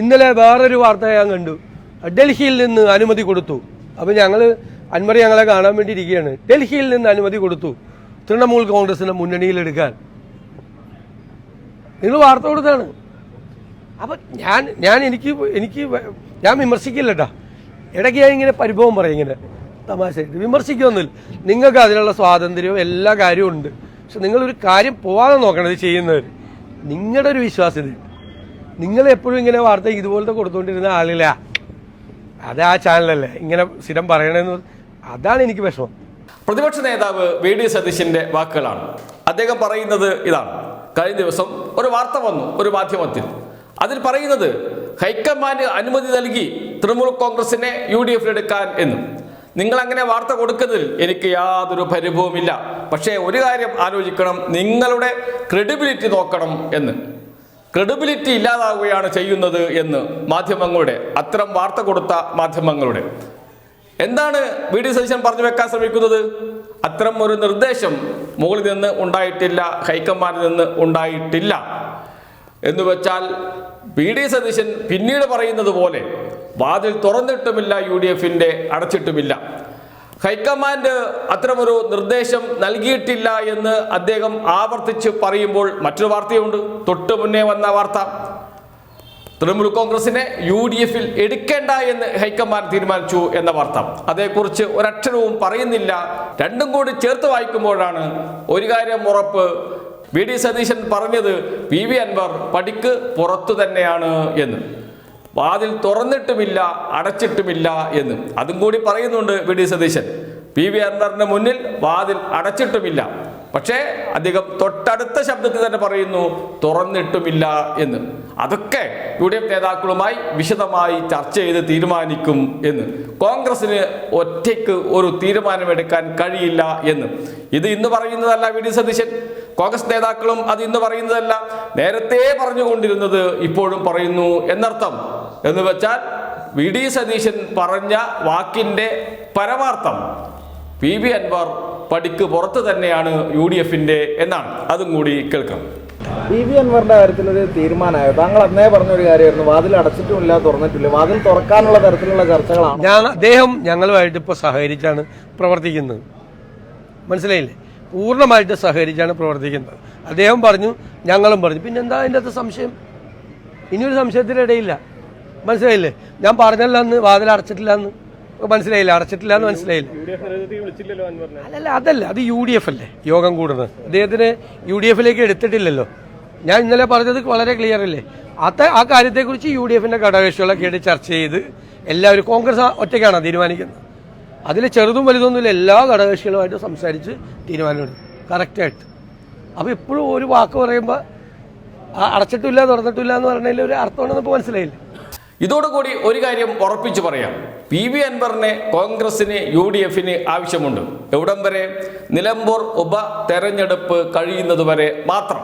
ഇന്നലെ വേറൊരു വാർത്ത ഞാൻ കണ്ടു. ഡൽഹിയിൽ നിന്ന് അനുമതി കൊടുത്തു. അപ്പോൾ ഞങ്ങൾ അൻവർ ഞങ്ങളെ കാണാൻ വേണ്ടി ഇരിക്കുകയാണ്. ഡൽഹിയിൽ നിന്ന് അനുമതി കൊടുത്തു. തൃണമൂൽ കോൺഗ്രസിനെ മുന്നണിയിലെടുക്കാൻ നിങ്ങൾ വാർത്ത കൊടുത്താണ് അപ്പം ഞാൻ ഞാൻ എനിക്ക് എനിക്ക് ഞാൻ വിമർശിക്കില്ല കേട്ടോ ഇടയ്ക്ക് ഞാൻ ഇങ്ങനെ പരിഭവം പറയും ഇങ്ങനെ തമാശയായിട്ട്. വിമർശിക്കൊന്നുമില്ല. നിങ്ങൾക്ക് അതിനുള്ള സ്വാതന്ത്ര്യവും എല്ലാ കാര്യവും ഉണ്ട്. പക്ഷെ നിങ്ങളൊരു കാര്യം പോവാതെ നോക്കണത് ചെയ്യുന്നവർ നിങ്ങളുടെ ഒരു വിശ്വാസ്യത നിങ്ങൾ എപ്പോഴും ഇങ്ങനെ വാർത്ത ഇതുപോലത്തെ കൊടുത്തുകൊണ്ടിരുന്ന ആളില്ല. അത് ആ ചാനലല്ലേ. ഇങ്ങനെ സ്ഥിരം പറയണമെന്ന് അതാണ് എനിക്ക് വിഷമം. പ്രതിപക്ഷ നേതാവ് വി ഡി സതീശന്റെ വാക്കുകളാണ്. അദ്ദേഹം പറയുന്നത് ഇതാണ്. കഴിഞ്ഞ ദിവസം ഒരു വാർത്ത വന്നു ഒരു മാധ്യമത്തിൽ. അതിൽ പറയുന്നത് ഹൈക്കമാൻഡ് അനുമതി നൽകി തൃണമൂൽ കോൺഗ്രസിനെ യു ഡി എഫിൽ എടുക്കാൻ എന്നും. നിങ്ങൾ അങ്ങനെ വാർത്ത കൊടുക്കുന്നതിൽ എനിക്ക് യാതൊരു പരിഭവമില്ല പക്ഷേ ഒരു കാര്യം ആലോചിക്കണം നിങ്ങളുടെ ക്രെഡിബിലിറ്റി നോക്കണം എന്ന്. ക്രെഡിബിലിറ്റി ഇല്ലാതാവുകയാണ് ചെയ്യുന്നത് എന്ന് മാധ്യമങ്ങളുടെ അത്തരം വാർത്ത കൊടുത്ത മാധ്യമങ്ങളുടെ. എന്താണ് വി ഡി സതീശൻ പറഞ്ഞു വെക്കാൻ ശ്രമിക്കുന്നത്? അത്തരം ഒരു നിർദ്ദേശം മുകളിൽ നിന്ന് ഉണ്ടായിട്ടില്ല ഹൈക്കമാൻഡിൽ നിന്ന് ഉണ്ടായിട്ടില്ല. എന്ന് വെച്ചാൽ വി ഡി സതീശൻ പിന്നീട് പറയുന്നത് പോലെ വാതിൽ തുറന്നിട്ടുമില്ല യു ഡി എഫിന്റെ അടച്ചിട്ടുമില്ല. ഹൈക്കമാൻഡ് അത്തരമൊരു നിർദ്ദേശം നൽകിയിട്ടില്ല എന്ന് അദ്ദേഹം ആവർത്തിച്ച് പറയുമ്പോൾ മറ്റൊരു വാർത്തയുണ്ട്. തൊട്ട് മുന്നേ വന്ന വാർത്ത. തൃണമൂൽ കോൺഗ്രസിനെ യു ഡി എഫിൽ എടുക്കേണ്ട എന്ന് ഹൈക്കമാൻഡ് തീരുമാനിച്ചു എന്ന വാർത്ത. അതേക്കുറിച്ച് ഒരക്ഷരവും പറയുന്നില്ല. രണ്ടും കൂടി ചേർത്ത് വായിക്കുമ്പോഴാണ് ഒരു കാര്യം ഉറപ്പ്. വി. ഡി. സതീശൻ പറഞ്ഞത് പി വി. അൻവർ പടിക്ക് പുറത്തു തന്നെയാണ് എന്ന്. വാതിൽ തുറന്നിട്ടുമില്ല അടച്ചിട്ടുമില്ല എന്ന്. അതും കൂടി പറയുന്നുണ്ട് V D Satheesan. P V അൻവറിന് മുന്നിൽ വാതിൽ അടച്ചിട്ടുമില്ല. പക്ഷേ അദ്ദേഹം തൊട്ടടുത്ത ശബ്ദത്തിൽ തന്നെ പറയുന്നു തുറന്നിട്ടുമില്ല എന്ന്. അതൊക്കെ യു ഡി എഫ് നേതാക്കളുമായി വിശദമായി ചർച്ച ചെയ്ത് തീരുമാനിക്കും എന്ന്. കോൺഗ്രസിന് ഒറ്റയ്ക്ക് ഒരു തീരുമാനമെടുക്കാൻ കഴിയില്ല എന്ന്. ഇത് ഇന്ന് പറയുന്നതല്ല വി ഡി സതീശൻ. കോൺഗ്രസ് നേതാക്കളും അത് ഇന്ന് പറയുന്നതല്ല. നേരത്തെ പറഞ്ഞുകൊണ്ടിരുന്നത് ഇപ്പോഴും പറയുന്നു എന്നർത്ഥം. എന്ന് വെച്ചാൽ വി ഡി സതീശൻ പറഞ്ഞ വാക്കിന്റെ പരമാർത്ഥം. പി വി അൻവർ പടിക്ക് പുറത്ത് തന്നെയാണ് യു ഡി എഫിന്റെ എന്നാണ്. അതും കൂടി കേൾക്കാം. പി വി അൻവറിന്റെ കാര്യത്തിൽ ഒരു തീരുമാനമായോ? താങ്കൾ അന്നേ പറഞ്ഞൊരു കാര്യമായിരുന്നു വാതിൽ അടച്ചിട്ടുമില്ല തുറന്നിട്ടില്ല. വാതിൽ തുറക്കാനുള്ള തരത്തിലുള്ള ചർച്ചകളാണ്? ഞാൻ അദ്ദേഹം ഞങ്ങളുമായിട്ട് ഇപ്പോൾ സഹകരിച്ചാണ് പ്രവർത്തിക്കുന്നത്. മനസ്സിലായില്ലേ? പൂർണമായിട്ട് സഹകരിച്ചാണ് പ്രവർത്തിക്കുന്നത്. അദ്ദേഹം പറഞ്ഞു ഞങ്ങളും പറഞ്ഞു. പിന്നെന്താ അതിന്റെ അകത്ത് സംശയം? ഇനിയൊരു സംശയത്തിന് ഇടയില്ല മനസ്സിലായില്ലേ? ഞാൻ പറഞ്ഞല്ല അന്ന് വാതിൽ അടച്ചിട്ടില്ല എന്ന് മനസ്സിലായില്ല? അടച്ചിട്ടില്ല എന്ന് മനസ്സിലായില്ല? അല്ലല്ല അതല്ല അത് യു ഡി എഫ് അല്ലേ? യോഗം കൂടുന്നത്. അദ്ദേഹത്തിന് യു ഡി എഫിലേക്ക് എടുത്തിട്ടില്ലല്ലോ. ഞാൻ ഇന്നലെ പറഞ്ഞത് വളരെ ക്ലിയർ അല്ലേ? അത് ആ കാര്യത്തെക്കുറിച്ച് യു ഡി എഫിന്റെ ഘടകകക്ഷികളൊക്കെ ആയിട്ട് ചർച്ച ചെയ്ത് എല്ലാവരും കോൺഗ്രസ് ഒറ്റയ്ക്കാണ് തീരുമാനിക്കുന്നത്. അതിൽ ചെറുതും വലുതൊന്നുമില്ല. എല്ലാ ഘടകകക്ഷികളുമായിട്ട് സംസാരിച്ച് തീരുമാനമെടുക്കും. കറക്റ്റായിട്ട് അപ്പോൾ ഇപ്പോഴും ഒരു വാക്ക് പറയുമ്പോൾ അടച്ചിട്ടില്ല തുറന്നിട്ടില്ല എന്ന് പറഞ്ഞതിൽ ഒരു അർത്ഥമുണ്ടെന്ന് ഇപ്പോൾ മനസ്സിലായില്ലേ? ഇതോടുകൂടി ഒരു കാര്യം ഉറപ്പിച്ചു പറയാം. പി വി അൻവറിനെ കോൺഗ്രസിന് യു ഡി എഫിന് ആവശ്യമുണ്ട്. എവിടം വരെ? നിലമ്പൂർ ഉപ തെരഞ്ഞെടുപ്പ് കഴിയുന്നതുവരെ മാത്രം.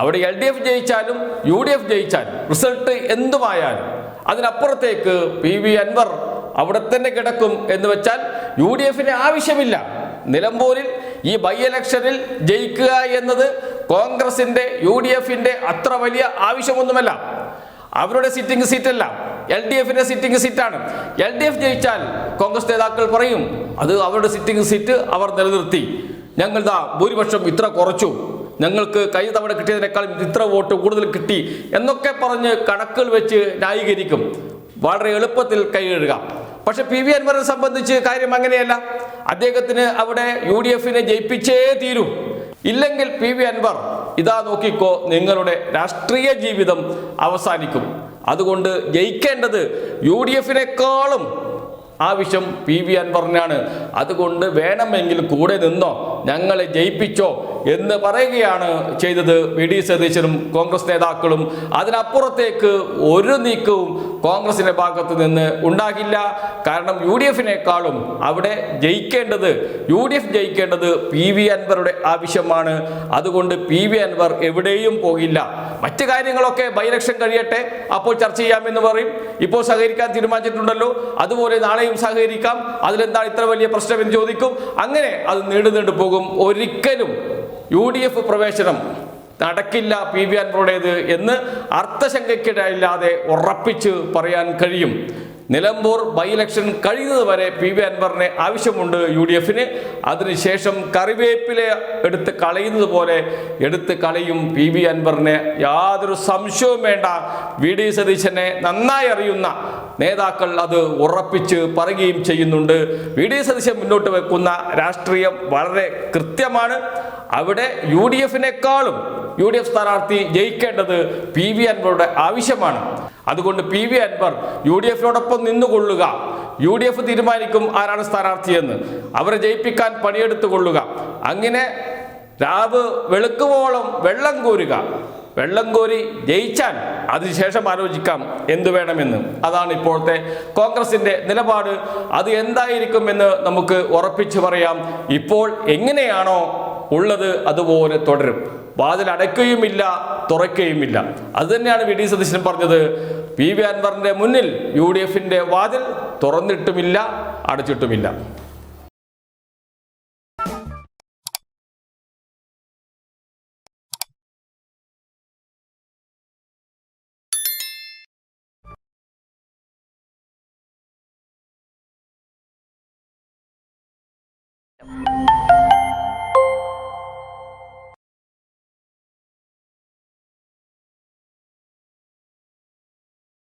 അവിടെ എൽ ഡി എഫ് ജയിച്ചാലും യു ഡി എഫ് ജയിച്ചാലും റിസൾട്ട് എന്തുമായാലും അതിനപ്പുറത്തേക്ക് പി വി അൻവർ അവിടെ തന്നെ കിടക്കും എന്ന് വെച്ചാൽ യു ഡി എഫിന് ആവശ്യമില്ല. നിലമ്പൂരിൽ ഈ ബൈ ഇലക്ഷനിൽ ജയിക്കുക എന്നത് കോൺഗ്രസിന്റെ യു ഡി എഫിന്റെ അത്ര വലിയ ആവശ്യമൊന്നുമല്ല. അവരുടെ സിറ്റിംഗ് സീറ്റല്ല എൽ ഡി എഫിന്റെ സിറ്റിംഗ് സീറ്റാണ് എൽ ഡി എഫ് ജയിച്ചാൽ കോൺഗ്രസ് നേതാക്കൾ പറയും അത് അവരുടെ സിറ്റിംഗ് സീറ്റ് അവർ നിലനിർത്തി. ഞങ്ങൾ ദാ ഭൂരിപക്ഷം ഇത്ര കുറച്ചു. ഞങ്ങൾക്ക് കഴിഞ്ഞ തവണ കിട്ടിയതിനേക്കാളും ഇത്ര വോട്ട് കൂടുതൽ കിട്ടി. എന്നൊക്കെ പറഞ്ഞ് കണക്കുകൾ വെച്ച് ന്യായീകരിക്കും. വളരെ എളുപ്പത്തിൽ കൈയെഴുക പക്ഷെ പി വി അൻവറിനെ സംബന്ധിച്ച് കാര്യം അങ്ങനെയല്ല. അദ്ദേഹത്തിന് അവിടെ യു ഡി എഫിനെ ജയിപ്പിച്ചേ തീരൂ. ഇല്ലെങ്കിൽ പി വി അൻവർ ഇതാ നോക്കിക്കോ നിങ്ങളുടെ രാഷ്ട്രീയ ജീവിതം അവസാനിക്കും. അതുകൊണ്ട് ജയിക്കേണ്ടത് യു ഡി എഫിനേക്കാളും ആവശ്യം പി വി അൻവറിനാണ്. അതുകൊണ്ട് വേണമെങ്കിൽ കൂടെ നിന്നോ ഞങ്ങളെ ജയിപ്പിച്ചോ എന്ന് പറയുകയാണ് ചെയ്തത് വി ഡി സതീശനും കോൺഗ്രസ് നേതാക്കളും. അതിനപ്പുറത്തേക്ക് ഒരു നീക്കവും കോൺഗ്രസിന്റെ ഭാഗത്ത് നിന്ന് ഉണ്ടാകില്ല. കാരണം യു ഡി എഫിനേക്കാളും അവിടെ ജയിക്കേണ്ടത് യു ഡി എഫ് ജയിക്കേണ്ടത് പി വി അൻവറുടെ ആവശ്യമാണ്. അതുകൊണ്ട് പി വി അൻവർ എവിടെയും പോകില്ല. മറ്റു കാര്യങ്ങളൊക്കെ ബൈലക്ഷൻ കഴിയട്ടെ. അപ്പോൾ ചർച്ച ചെയ്യാമെന്ന് പറയും. ഇപ്പോൾ സഹകരിക്കാൻ തീരുമാനിച്ചിട്ടുണ്ടല്ലോ. അതുപോലെ നാളെയും സഹകരിക്കാം. അതിലെന്താണ് ഇത്ര വലിയ പ്രശ്നം എന്ന് ചോദിക്കും. അങ്ങനെ അത് നീണ്ടു നീണ്ടു പോകും. ഒരിക്കലും യു ഡി എഫ് പ്രവേശനം നടക്കില്ല പി വി അൻവറുടേത് എന്ന് അർത്ഥശങ്കയ്ക്കിടയില്ലാതെ ഉറപ്പിച്ച് പറയാൻ കഴിയും. നിലമ്പൂർ ബൈ ഇലക്ഷൻ കഴിയുന്നത് വരെ പി വി അൻവറിനെ ആവശ്യമുണ്ട് യു ഡി എഫിന്. അതിനുശേഷം കറിവേപ്പില എടുത്ത് കളയുന്നത് പോലെ എടുത്ത് കളയും പി വി അൻവറിന്. യാതൊരു സംശയവും വേണ്ട. വി ഡി സതീശനെ നന്നായി അറിയുന്ന നേതാക്കൾ അത് ഉറപ്പിച്ച് പറയുകയും ചെയ്യുന്നുണ്ട്. വി ഡി സതീശൻ മുന്നോട്ട് വെക്കുന്ന രാഷ്ട്രീയം വളരെ കൃത്യമാണ്. അവിടെ യു ഡി എഫിനേക്കാളും യു ഡി എഫ് സ്ഥാനാർത്ഥി ജയിക്കേണ്ടത് പി വി അൻവറുടെ ആവശ്യമാണ്. അതുകൊണ്ട് P V Anvar U D എഫിനോടൊപ്പം നിന്നുകൊള്ളുക. യു ഡി എഫ് തീരുമാനിക്കും ആരാണ് സ്ഥാനാർത്ഥിയെന്ന്. അവരെ ജയിപ്പിക്കാൻ പണിയെടുത്തു കൊള്ളുക അങ്ങനെ രാവ് വെളുക്കുവോളം വെള്ളം കോരുക. വെള്ളം കോരി ജയിച്ചാൽ അതിനുശേഷം ആലോചിക്കാം എന്തു വേണമെന്ന്. അതാണ് ഇപ്പോഴത്തെ കോൺഗ്രസിന്റെ നിലപാട്. അത് എന്തായിരിക്കുമെന്ന് നമുക്ക് ഉറപ്പിച്ചു പറയാം. ഇപ്പോൾ എങ്ങനെയാണോ ഉള്ളത് അതുപോലെ തുടരും. വാതിൽ അടയ്ക്കുകയുമില്ല തുറയ്ക്കുകയുമില്ല അത് തന്നെയാണ് വി ഡി സതീശൻ പറഞ്ഞത്. പി വി അൻവറിന്റെ മുന്നിൽ യു ഡി എഫിന്റെ വാതിൽ തുറന്നിട്ടുമില്ല അടച്ചിട്ടുമില്ല.